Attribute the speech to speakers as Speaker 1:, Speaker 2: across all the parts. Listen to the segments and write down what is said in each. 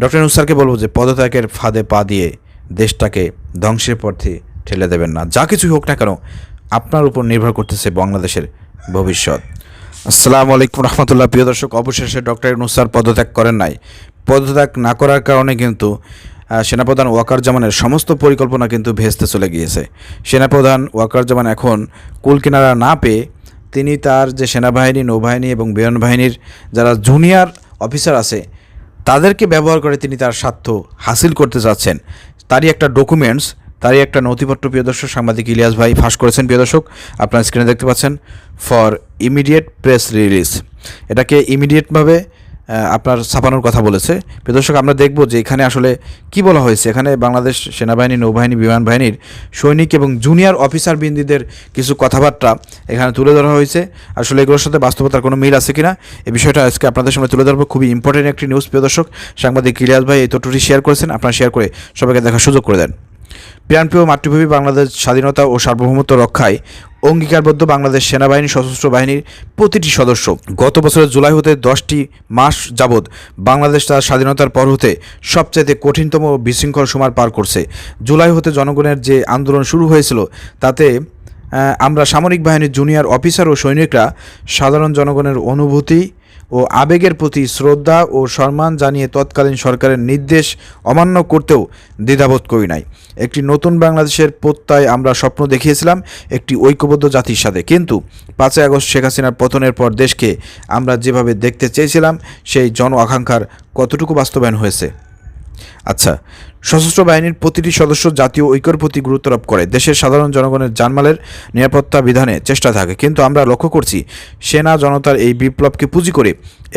Speaker 1: Doctor নুসারকে বলব যে পদত্যাগের ফাঁদে পা দিয়ে দেশটাকে ধ্বংসের পথে ঠেলে দেবেন না। যা কিছুই হোক না কেন, আপনার উপর নির্ভর করতেছে বাংলাদেশের ভবিষ্যৎ। আসসালামু আলাইকুম রহমতুল্লাহ। প্রিয় দর্শক, অবশেষে ডক্টর নুসার পদত্যাগ করেন নাই। পদত্যাগ না করার কারণে কিন্তু সেনাপ্রধান ওয়াকার জামানের সমস্ত পরিকল্পনা কিন্তু ভেস্তে চলে গিয়েছে। সেনাপ্রধান ওয়াকার জামান এখন কুলকিনারা না পেয়ে তিনি তার যে সেনাবাহিনী, নৌবাহিনী এবং বিমান বাহিনীর যারা জুনিয়র অফিসার আছে তাদেরকে ব্যবহার করে তিনি তার স্বার্থ হাসিল করতে চাচ্ছেন। তারই একটা ডকুমেন্টস তারই একটা নথিপত্র, প্রিয় দর্শক, সাংবাদিক ইলিয়াস ভাই ফাঁস করেছেন, প্রিয় দর্শক। আপনার স্ক্রিনে দেখতে পাচ্ছেন ফর ইমিডিয়েট প্রেস রিলিজ এটাকে ইমিডিয়েটভাবে আপনার ছাপানোর কথা বলেছে। প্রদর্শক আমরা দেখব যে এখানে আসলে কি বলা হয়েছে। এখানে বাংলাদেশ সেনাবাহিনী, নৌবাহিনী, বিমান বাহিনীর সৈনিক এবং জুনিয়র অফিসার বিন্দিদের কিছু কথাবার্তা এখানে তুলে ধরা হয়েছে। আসলে এগুলোর সাথে বাস্তবতার কোনো মিল আছে কিনা এই বিষয়টা আজকে আপনাদের সামনে তুলে ধরবো। খুবই ইম্পর্টেন্ট একটি নিউজ প্রদর্শক সাংবাদিক ইলিয়াস ভাই এই তথ্যটি শেয়ার করেছেন। আপনারা শেয়ার করে সবাইকে দেখার সুযোগ করে দেন। প্রিয়ানপ্রিয় মাতৃভূমি বাংলাদেশ স্বাধীনতা ও সার্বভৌমত্ব রক্ষায় অঙ্গীকারবদ্ধ বাংলাদেশ সেনাবাহিনী, সশস্ত্র বাহিনীর প্রতিটি সদস্য গত বছরের জুলাই হতে দশটি মাস যাবৎ বাংলাদেশ তার স্বাধীনতার পর হতে সবচাইতে কঠিনতম বিশৃঙ্খল সময় পার করছে। জুলাই হতে জনগণের যে আন্দোলন শুরু হয়েছিল, তাতে আমরা সামরিক বাহিনীর জুনিয়র অফিসার ও সৈনিকরা সাধারণ জনগণের অনুভূতি ও আবেগের প্রতি শ্রদ্ধা ও সম্মান জানিয়ে তৎকালীন সরকারের নির্দেশ অমান্য করতেও দ্বিধাবোধ করি নাই। একটি নতুন বাংলাদেশের প্রত্যয় আমরা স্বপ্ন দেখিয়েছিলাম, একটি ঐক্যবদ্ধ জাতির সাথে। কিন্তু পাঁচই আগস্ট শেখ হাসিনার পতনের পর দেশকে আমরা যেভাবে দেখতে চেয়েছিলাম, সেই জন আকাঙ্ক্ষার কতটুকু বাস্তবায়ন হয়েছে? আচ্ছা সশস্ত্র বাহিনীর প্রতিটি সদস্য জাতীয় ঐক্যের প্রতি গুরুত্ব আরোপ করে। দেশের সাধারণ জনগণের জানমালের নিরাপত্তা বিধানে চেষ্টা থাকে। কিন্তু আমরা লক্ষ্য করছি, সেনা জনতার এই বিপ্লবকে পুঁজি করে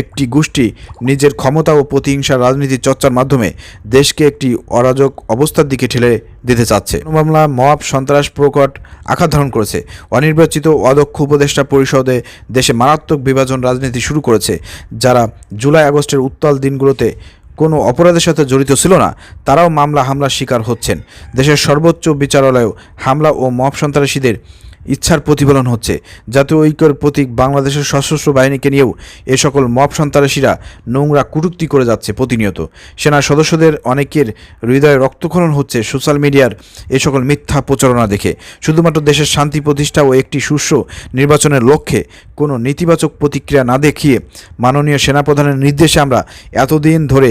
Speaker 1: একটি গোষ্ঠী নিজের ক্ষমতা ও প্রতিহিংসার রাজনীতি চর্চার মাধ্যমে দেশকে একটি অরাজক অবস্থার দিকে ঠেলে দিতে চাচ্ছে। মামলা, মব, সন্ত্রাস, প্রকট আঘাত ধারণ করেছে। অনির্বাচিত অদক্ষ উপদেষ্টা পরিষদে দেশে মারাত্মক বিভাজন রাজনীতি শুরু করেছে, যারা জুলাই আগস্টের উত্তাল দিনগুলোতে কোনো অপরাধের সাথে জড়িত ছিল না, তারাও মামলা হামলার শিকার হচ্ছেন। দেশের সর্বোচ্চ বিচারালয়েও হামলা ও মব সন্ত্রাসীদের ইচ্ছার প্রতিফলন হচ্ছে। জাতীয় ঐক্যের প্রতীক বাংলাদেশের সশস্ত্র বাহিনীকে নিয়েও এ সকল মব সন্ত্রাসীরা নোংরা কুটুক্তি করে যাচ্ছে প্রতিনিয়ত। সেনা সদস্যদের অনেকের হৃদয়ে রক্তক্ষরণ হচ্ছে সোশ্যাল মিডিয়ার এ সকল মিথ্যা প্রচারণা দেখে। শুধুমাত্র দেশের শান্তি প্রতিষ্ঠা ও একটি সুষ্ঠু নির্বাচনের লক্ষ্যে কোনো নেতিবাচক প্রতিক্রিয়া না দেখিয়ে মাননীয় সেনাপ্রধানের নির্দেশে আমরা এতদিন ধরে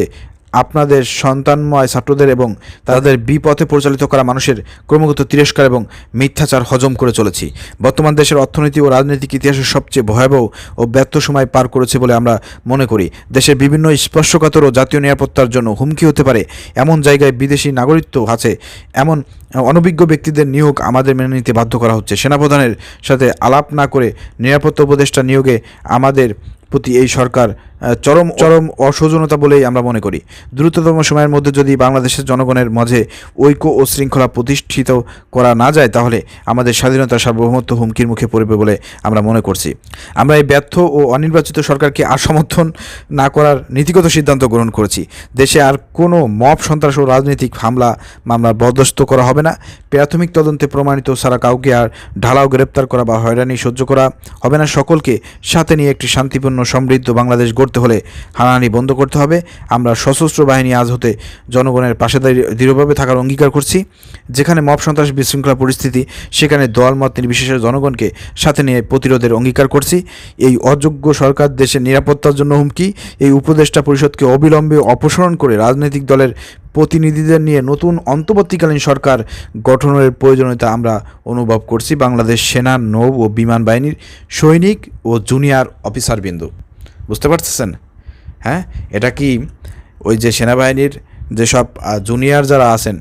Speaker 1: আপনাদের সন্তানময় ছাত্রদের এবং তাদের বিপথে পরিচালিত করা মানুষের ক্রমাগত তিরস্কার এবং মিথ্যাচার হজম করে চলেছি। বর্তমান দেশের অর্থনীতি ও রাজনৈতিক ইতিহাসের সবচেয়ে ভয়াবহ ও ব্যর্থ সময় পার করেছে বলে আমরা মনে করি। দেশের বিভিন্ন স্পর্শকাতর ও জাতীয় নিরাপত্তার জন্য হুমকি হতে পারে। এমন জায়গায় বিদেশি নাগরিকত্ব আছে। এমন অনভিজ্ঞ ব্যক্তিদের নিয়োগ আমাদের মেনে নিতে বাধ্য করা হচ্ছে। সেনাপ্রধানের সাথে আলাপ না করে নিরাপত্তা উপদেষ্টা নিয়োগে আমাদের প্রতি এই সরকার চরম চরম অসৌজনতা বলেই আমরা মনে করি। দ্রুততম সময়ের মধ্যে যদি বাংলাদেশের জনগণের মাঝে ঐক্য ও শৃঙ্খলা প্রতিষ্ঠিত করা না যায় তাহলে আমাদের স্বাধীনতা সার্বভৌমত্ব হুমকির মুখে পড়বে বলে আমরা মনে করছি। আমরা এই ব্যর্থ ও অনির্বাচিত সরকারকে আর সমর্থন না করার নীতিগত সিদ্ধান্ত গ্রহণ করেছি। দেশে আর কোনো মব সন্ত্রাস ও রাজনৈতিক হামলা মামলা বরদস্ত করা হবে না। প্রাথমিক তদন্তে প্রমাণিত ছাড়া কাউকে আর ঢালাও গ্রেপ্তার করা বা হয়রানি সহ্য করা হবে না। সকলকে সাথে নিয়ে একটি শান্তিপূর্ণ সমৃদ্ধ বাংলাদেশ গড়তে হলে হানাহানি বন্ধ করতে হবে। আমরা সশস্ত্র বাহিনী আজ হতে জনগণের পাশে দাঁড়িয়ে দৃঢ়ভাবে থাকার অঙ্গীকার করছি। যেখানে মব সন্ত্রাস বিশৃঙ্খলা পরিস্থিতি, সেখানে দলমত নির্বিশেষে জনগণকে সাথে নিয়ে প্রতিরোধের অঙ্গীকার করছি। এই অযোগ্য সরকার দেশের নিরাপত্তার জন্য হুমকি, এই উপদেষ্টা পরিষদকে অবিলম্বে অপসারণ করে রাজনৈতিক দলের প্রতিনিধিদের নিয়ে নতুন অন্তর্বর্তীকালীন সরকার গঠনের প্রয়োজনীয়তা আমরা অনুভব করছি। বাংলাদেশ সেনা, নৌ ও বিমান বাহিনীর সৈনিক ও জুনিয়র অফিসারবৃন্দ। বুঝতে পারতেছেন? হ্যাঁ? এটা কি ওই যে সেনাবাহিনীর যেসব জুনিয়র যারা আছেন,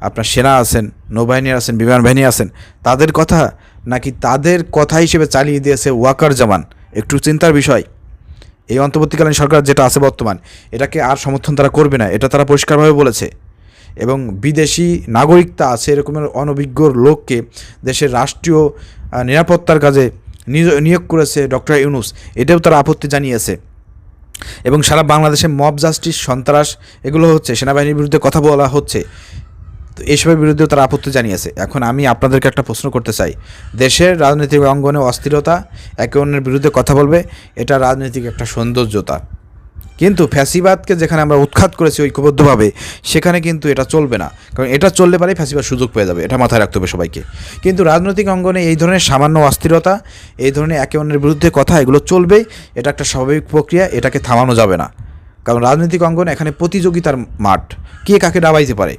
Speaker 1: আপনার সেনা আছেন, নৌবাহিনী আছেন, বিমান বাহিনী আছেন, তাদের কথা নাকি তাদের কথা হিসেবে চালিয়ে দিয়েছে ওয়াকার জামান? একটু চিন্তার বিষয়। এই অন্তর্বর্তীকালীন সরকার যেটা আছে বর্তমান, এটাকে আর সমর্থন তারা করবে না, এটা তারা পরিষ্কারভাবে বলেছে। এবং বিদেশি নাগরিকতা আছে এরকমের অনভিজ্ঞ লোককে দেশের রাষ্ট্রীয় নিরাপত্তার কাজে নিয়োগ করেছে ডক্টর ইউনুস। এটাও তারা আপত্তি জানিয়েছে। এবং সারা বাংলাদেশে মব জাস্টিস, সন্ত্রাস, এগুলো হচ্ছে, সেনাবাহিনীর বিরুদ্ধে কথা বলা হচ্ছে। তো এসবের বিরুদ্ধেও তারা আপত্তি জানিয়েছে। এখন আমি আপনাদেরকে একটা প্রশ্ন করতে চাই। দেশের রাজনৈতিক অঙ্গনে অস্থিরতা একে অন্যের বিরুদ্ধে কথা বলবে, এটা রাজনৈতিক একটা সৌন্দর্যতা। কিন্তু ফ্যাসিবাদকে যেখানে আমরা উৎখাত করেছি ঐক্যবদ্ধভাবে, সেখানে কিন্তু এটা চলবে না। কারণ এটা চললে পারে ফ্যাসিবাদ সুযোগ পেয়ে যাবে, এটা মাথায় রাখতে হবে সবাইকে। কিন্তু রাজনৈতিক অঙ্গনে এই ধরনের সামান্য অস্থিরতা, এই ধরনের একে অন্যের বিরুদ্ধে কথা, এগুলো চলবেই এটা একটা স্বাভাবিক প্রক্রিয়া, এটাকে থামানো যাবে না। কারণ রাজনৈতিক অঙ্গন এখানে প্রতিযোগিতার মাঠ, কে কাকে ডাবাইতে পারে?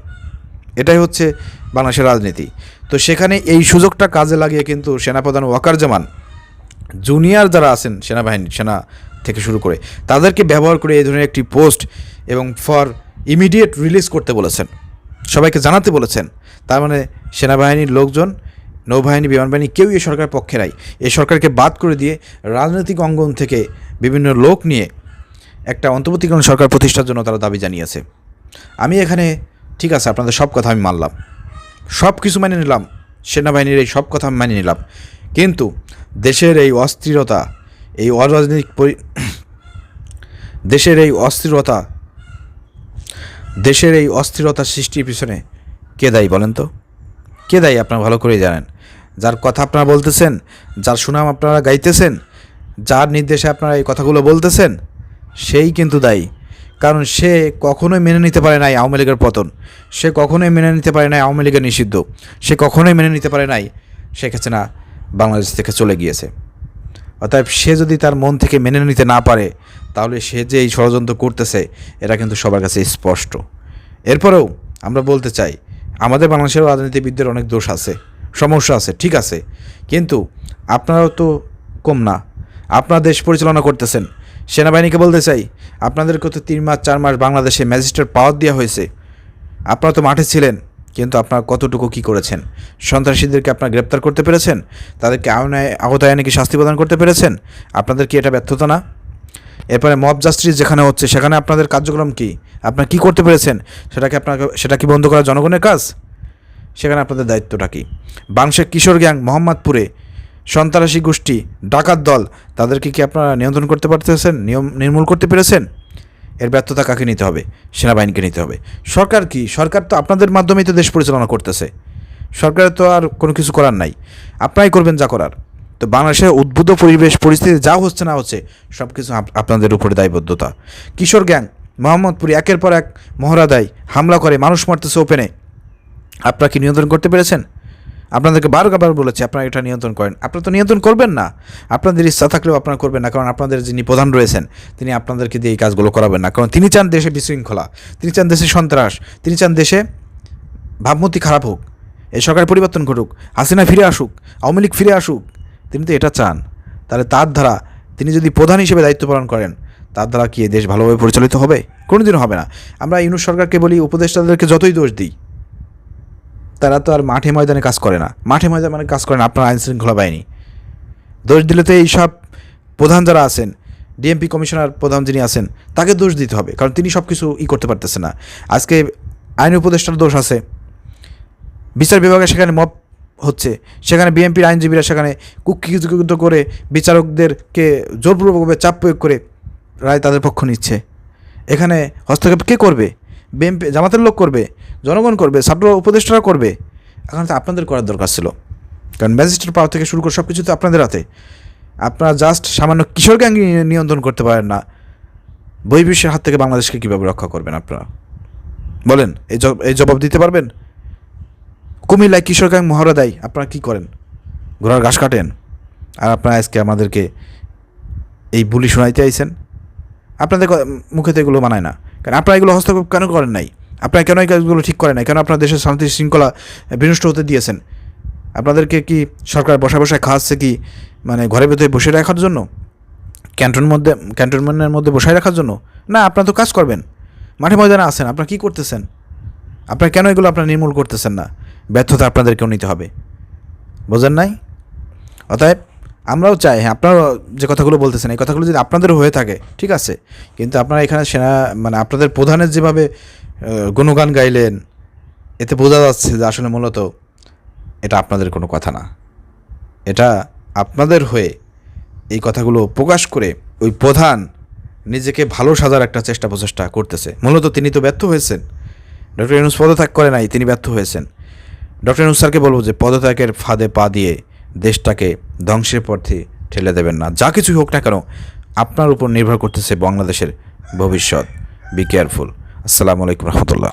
Speaker 1: এটাই হচ্ছে বাংলাদেশের রাজনীতি। তো সেখানে এই সুযোগটা কাজে লাগিয়ে কিন্তু সেনাপ্রধান ওয়াকার জামান, জুনিয়র যারা আছেন, সেনাবাহিনী, সেনা থেকে শুরু করে। তাদেরকে ব্যবহার করে এই ধরনের একটি পোস্ট এবং ফর ইমিডিয়েট রিলিজ করতে বলেছেন। সবাইকে জানাতে বলেছেন। তার মানে সেনাবাহিনীর লোকজন, নৌবাহিনী, বিমানবাহিনী কেউ এই সরকার পক্ষে নাই। এই সরকারকে বাদ করে দিয়ে রাজনৈতিক অঙ্গন থেকে বিভিন্ন লোক নিয়ে একটা অন্তর্বর্তীকালীন সরকার প্রতিষ্ঠার জন্য তারা দাবি জানিয়েছে। আমি এখানে, ঠিক আছে, আপনাদের সব কথা আমি মানলাম। সব কিছু মেনে নিলাম। সেনাবাহিনীর এই সব কথা আমি মেনে নিলাম। কিন্তু দেশের এই অস্থিরতা এই অরাজনৈতিক দেশের এই অস্থিরতা, দেশের এই অস্থিরতা সৃষ্টির পিছনে কে দায়ী বলেন তো? কে দায়ী আপনারা ভালো করেই জানেন? যার কথা আপনারা বলতেছেন, যার সুনাম আপনারা গাইতেছেন, যার নির্দেশে আপনারা এই কথাগুলো বলতেছেন, সেই কিন্তু দায়ী। কারণ সে কখনোই মেনে নিতে পারে নাই আওয়ামী লীগের পতন। সে কখনোই মেনে নিতে পারে নাই আওয়ামী লীগের নিষিদ্ধ। সে কখনোই মেনে নিতে পারে নাই শেখ হাসিনা বাংলাদেশ থেকে চলে গিয়েছে। অতএব সে যদি তার মন থেকে মেনে নিতে না পারে, তাহলে সে যে এই ষড়যন্ত্র করতেছে, এটা কিন্তু সবার কাছে স্পষ্ট। এরপরেও আমরা বলতে চাই, আমাদের বাংলাদেশের রাজনীতিবিদদের অনেক দোষ আছে, সমস্যা আছে, ঠিক আছে। কিন্তু আপনারাও তো কম না। আপনারা দেশ পরিচালনা করতেছেন। সেনাবাহিনীকে বলতে চাই, আপনাদেরকে তো তিন মাস, চার মাস বাংলাদেশে ম্যাজিস্ট্রেট পাওয়ার দেওয়া হয়েছে। আপনারা তো মাঠে ছিলেন। কিন্তু আপনারা কতটুকু কি করেছেন? সন্ত্রাসীদেরকে আপনারা গ্রেপ্তার করতে পেরেছেন? তাদেরকে আয়নায় আহতায় এনে কি শাস্তি প্রদান করতে পেরেছেন? আপনাদের কি এটা ব্যর্থতা না? এরপরে মব জাস্টিস যেখানে হচ্ছে, সেখানে আপনাদের কার্যক্রম কি? আপনারা কি করতে পেরেছেন? সেটাকে আপনাকে, সেটা কি বন্ধ করা জনগণের কাজ? সেখানে আপনাদের দায়িত্বটা কি? বাংশের কিশোর গ্যাং মোহাম্মদপুরে সন্ত্রাসী গোষ্ঠী ডাকাত দল, তাদেরকে কি আপনারা নিয়ন্ত্রণ করতে পারতেছেন? নিয়ম, নির্মূল করতে পেরেছেন? এর ব্যর্থতা কাকে নিতে হবে? সেনাবাহিনীকে নিতে হবে। সরকার কি? সরকার তো আপনাদের মাধ্যমেই তো দেশ পরিচালনা করতেছে। সরকারের তো আর কোনো কিছু করার নাই। আপনারাই করবেন যা করার। তো বাংলাদেশের উদ্ভূত পরিবেশ, পরিস্থিতি যা হচ্ছে না হচ্ছে সব কিছু আপনাদের উপরে দায়বদ্ধতা। কিশোর গ্যাং, মোহাম্মদপুরি একের পর এক মহড়া দেয় হামলা করে, মানুষ মারতেছে ওপেনে। আপনারা কি নিয়ন্ত্রণ করতে পেরেছেন? আপনাদেরকে বারবার বলেছি, আপনারা এটা নিয়ন্ত্রণ করেন। আপনারা তো নিয়ন্ত্রণ করবেন না। আপনাদের ইচ্ছা থাকলেও আপনারা করবেন না, কারণ আপনাদের যিনি প্রধান রয়েছেন, তিনি আপনাদেরকে দিয়ে এই কাজগুলো করাবেন না। কারণ তিনি চান দেশে বিশৃঙ্খলা, তিনি চান দেশে সন্ত্রাস, তিনি চান দেশে ভাবমূর্তি খারাপ হোক, এই সরকার পরিবর্তন ঘটুক, হাসিনা ফিরে আসুক, আওয়ামী লীগ ফিরে আসুক, তিনি তো এটা চান। তাহলে তার দ্বারা তিনি যদি প্রধান হিসেবে দায়িত্ব পালন করেন, তার দ্বারা কি দেশ ভালোভাবে পরিচালিত হবে? কোনোদিনও হবে না। আমরা ইউনুস সরকারকে বলি, উপদেষ্টাদেরকে যতই দোষ দিই তারা তো আর মাঠে ময়দানে কাজ করে না। মাঠে ময়দানে কাজ করে না, আপনার আইন শৃঙ্খলা বাহিনী। দোষ দিলে তো এইসব প্রধান যারা আছেন, ডিএমপি কমিশনার প্রধান যিনি আছেন, তাকে দোষ দিতে হবে, কারণ তিনি সব কিছু ই করতে পারতেছে না। আজকে আইন উপদেষ্টার দোষ আছে। বিচার বিভাগে সেখানে মপ হচ্ছে, সেখানে বিএনপির আইনজীবীরা সেখানে কুক্ষিকৃত করে বিচারকদেরকে জোরপূর্বকভাবে চাপ প্রয়োগ করে রায় তাদের পক্ষ নিচ্ছে। এখানে হস্তক্ষেপ কে করবে? বিএনপি জামাতের লোক করবে, জনগণ করবে, ছাত্র উপদেষ্টারা করবে। এখন তো আপনাদের করার দরকার ছিল। কারণ ম্যাজিস্ট্রেট পাওয়ার থেকে শুরু করে সব কিছু তো আপনাদের হাতে। আপনারা জাস্ট সামান্য কিশোর গ্যাং নিয়ন্ত্রণ করতে পারেন না। বহির্বিশ্বের হাত থেকে বাংলাদেশকে কীভাবে রক্ষা করবেন আপনারা? বলেন, এই এই জবাব দিতে পারবেন? কুমিল্লায় কিশোর গ্যাং মহড়া দেয় আপনারা কী করেন? ঘোড়ার ঘাস কাটেন। আর আপনারা আজকে আমাদেরকে এই বুলি শোনাইতে আইছেন। আপনাদের মুখে তো এগুলো মানায় না। কারণ আপনারা এগুলো হস্তক্ষেপ কেন করেন নাই? আপনারা কেন এই কাজগুলো ঠিক করেন নাই? কেন আপনার দেশের শান্তি শৃঙ্খলা বিনষ্ট হতে দিয়েছেন? আপনাদেরকে কি সরকার বসা বসায় খাওয়াচ্ছে কি মানে ঘরের ভেতরে বসে রাখার জন্য? ক্যান্টন মধ্যে, ক্যান্টনমেন্টের মধ্যে বসায় রাখার জন্য? না, আপনারা তো কাজ করবেন। মাঠে ময়দানে আছেন, আপনারা কী করতেছেন? আপনারা কেন এগুলো আপনারা নির্মূল করতেছেন না? ব্যর্থতা আপনাদেরকেও নিতে হবে। বোঝেন নাই? অতএব আমরাও চাই হ্যাঁ আপনারা যে কথাগুলো বলতেছেন, এই কথাগুলো যদি আপনাদের হয়ে থাকে, ঠিক আছে? কিন্তু আপনারা এখানে সেনা মানে আপনাদের প্রধানের যেভাবে গুণগান গাইলেন, এতে বোঝা যাচ্ছে যে আসলে মূলত এটা আপনাদের কোনো কথা না। এটা আপনাদের হয়ে এই কথাগুলো প্রকাশ করে ওই প্রধান নিজেকে ভালো সাজার একটা চেষ্টা প্রচেষ্টা করতেছে। মূলত তিনি তো ব্যর্থ হয়েছেন। ডক্টর ইউনুস পদত্যাগ করে নাই, তিনি ব্যর্থ হয়েছেন। ডক্টর ইউনুস স্যারকে বলব যে পদত্যাগের ফাঁদে পা দিয়ে দেশটাকে ধ্বংসের পথে ঠেলে দেবেন না। যা কিছুই হোক না কেন, আপনার উপর নির্ভর করতেছে বাংলাদেশের ভবিষ্যৎ। বি কেয়ারফুল আসসালামু আলাইকুম রহমতুল্লাহ।